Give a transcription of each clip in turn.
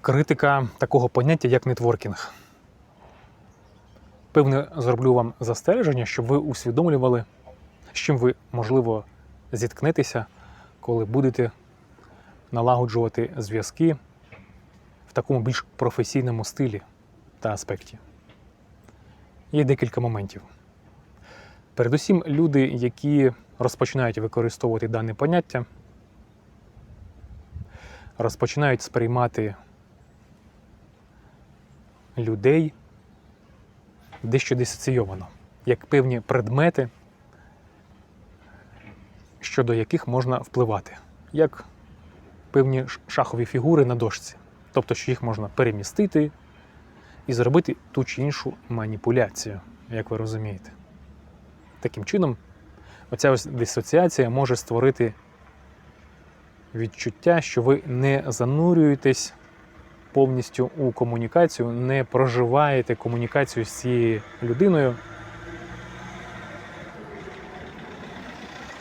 критика такого поняття, як нетворкінг. Певне, зроблю вам застереження, щоб ви усвідомлювали, з чим ви, можливо, зіткнетеся, коли будете налагоджувати зв'язки в такому більш професійному стилі та аспекті. Є декілька моментів. Передусім, люди, які розпочинають використовувати дане поняття, розпочинають сприймати людей дещо дисоційовано, як певні предмети, щодо яких можна впливати, як певні шахові фігури на дошці. Тобто, що їх можна перемістити і зробити ту чи іншу маніпуляцію, як ви розумієте. Таким чином, оця ось дисоціація може створити відчуття, що ви не занурюєтесь повністю у комунікацію, не проживаєте комунікацію з цією людиною,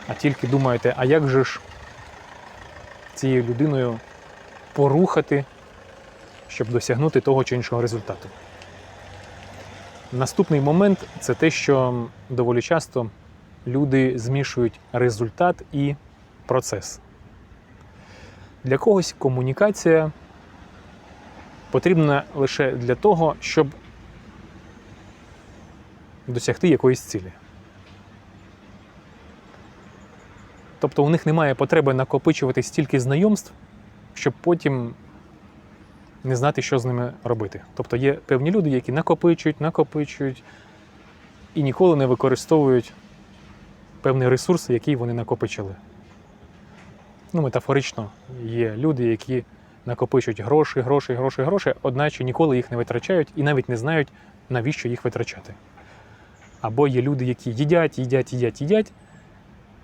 а тільки думаєте, а як же ж цією людиною порухати, щоб досягнути того чи іншого результату. Наступний момент це те, що доволі часто люди змішують результат і процес. Для когось комунікація потрібна лише для того, щоб досягти якоїсь цілі. Тобто у них немає потреби накопичувати стільки знайомств, щоб потім не знати, що з ними робити. Тобто є певні люди, які накопичують, накопичують і ніколи не використовують певний ресурс, який вони накопичили. Ну, метафорично, є люди, які накопичують гроші, гроші, гроші, гроші, одначе ніколи їх не витрачають і навіть не знають, навіщо їх витрачати. Або є люди, які їдять, їдять, їдять, їдять,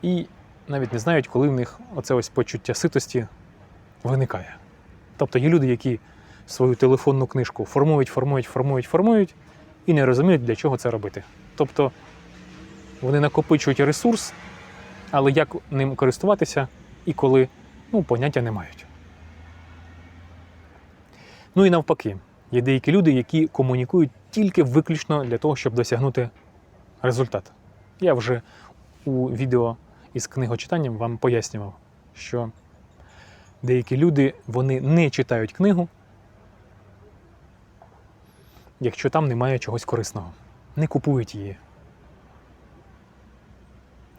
і навіть не знають, коли в них оце ось почуття ситості виникає. Тобто є люди, які свою телефонну книжку формують, формують, формують, формують і не розуміють, для чого це робити. Тобто вони накопичують ресурс, але як ним користуватися і коли ну, поняття не мають. Ну і навпаки, є деякі люди, які комунікують тільки виключно для того, щоб досягнути результат. Я вже у відео із книгочитанням вам пояснював, що деякі люди вони не читають книгу, якщо там немає чогось корисного, не купують її.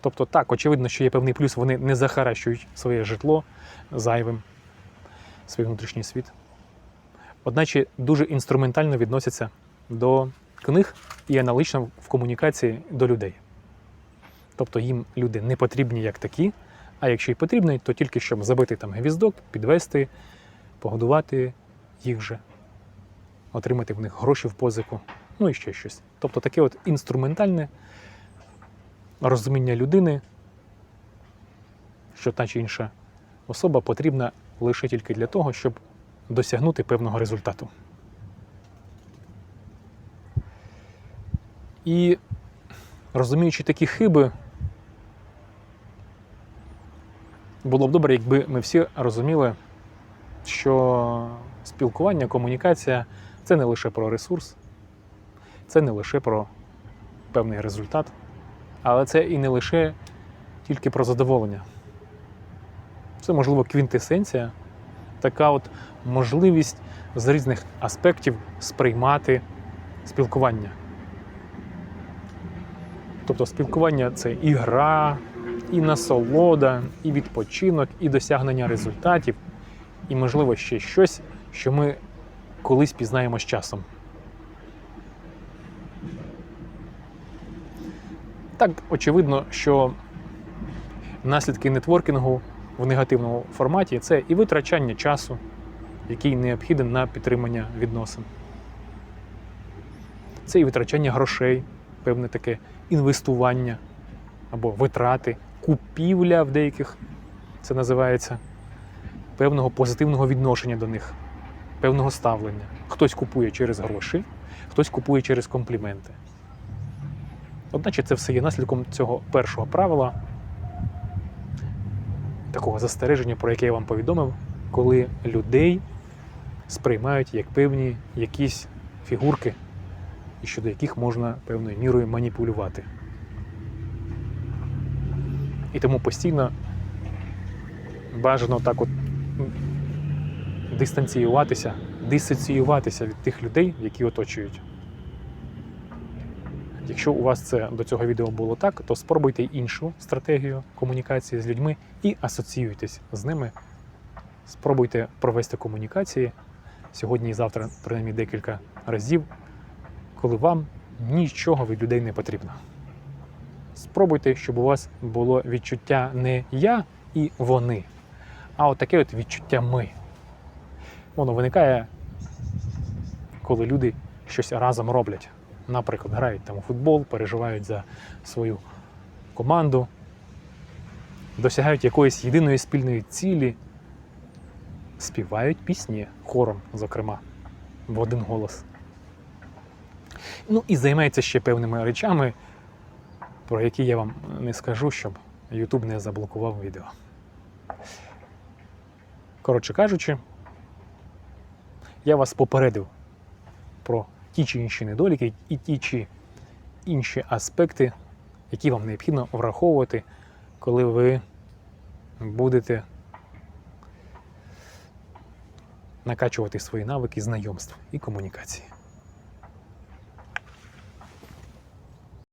Тобто, так, очевидно, що є певний плюс, вони не захаращують своє житло зайвим, свій внутрішній світ. Одначе дуже інструментально відносяться до книг і аналогічно в комунікації до людей. Тобто їм люди не потрібні як такі, а якщо й потрібні, то тільки щоб забити там гвіздок, підвести, погодувати їх же, отримати в них гроші в позику, ну і ще щось. Тобто таке от інструментальне розуміння людини, що та чи інша особа потрібна лише тільки для того, щоб досягнути певного результату. І розуміючи такі хиби, було б добре, якби ми всі розуміли, що спілкування, комунікація це не лише про ресурс, це не лише про певний результат, але це і не лише тільки про задоволення. Це, можливо, квінтесенція, така от можливість з різних аспектів сприймати спілкування. Тобто спілкування це і гра, і насолода, і відпочинок, і досягнення результатів, і, можливо, ще щось, що ми колись пізнаємо з часом. Так, очевидно, що наслідки нетворкінгу в негативному форматі це і витрачання часу, який необхіден на підтримання відносин. Це і витрачання грошей, певне таке інвестування або витрати, купівля в деяких це називається, певного позитивного відношення до них, певного ставлення. Хтось купує через гроші, хтось купує через компліменти. Одначе це все є наслідком цього першого правила, такого застереження, про яке я вам повідомив, коли людей сприймають як певні якісь фігурки, і щодо яких можна певною мірою маніпулювати. І тому постійно бажано так от дистанціюватися, дисоціюватися від тих людей, які оточують. Якщо у вас це до цього відео було так, то спробуйте іншу стратегію комунікації з людьми і асоціюйтесь з ними. Спробуйте провести комунікації сьогодні і завтра, принаймні декілька разів, коли вам нічого від людей не потрібно. Спробуйте, щоб у вас було відчуття не я і вони, а от таке от відчуття ми. Воно виникає, коли люди щось разом роблять. Наприклад, грають там у футбол, переживають за свою команду, досягають якоїсь єдиної спільної цілі, співають пісні хором, зокрема, в один голос. Ну і займаються ще певними речами, про які я вам не скажу, щоб YouTube не заблокував відео. Коротше кажучи, я вас попередив про ті чи інші недоліки і ті чи інші аспекти, які вам необхідно враховувати, коли ви будете накачувати свої навики знайомств і комунікації.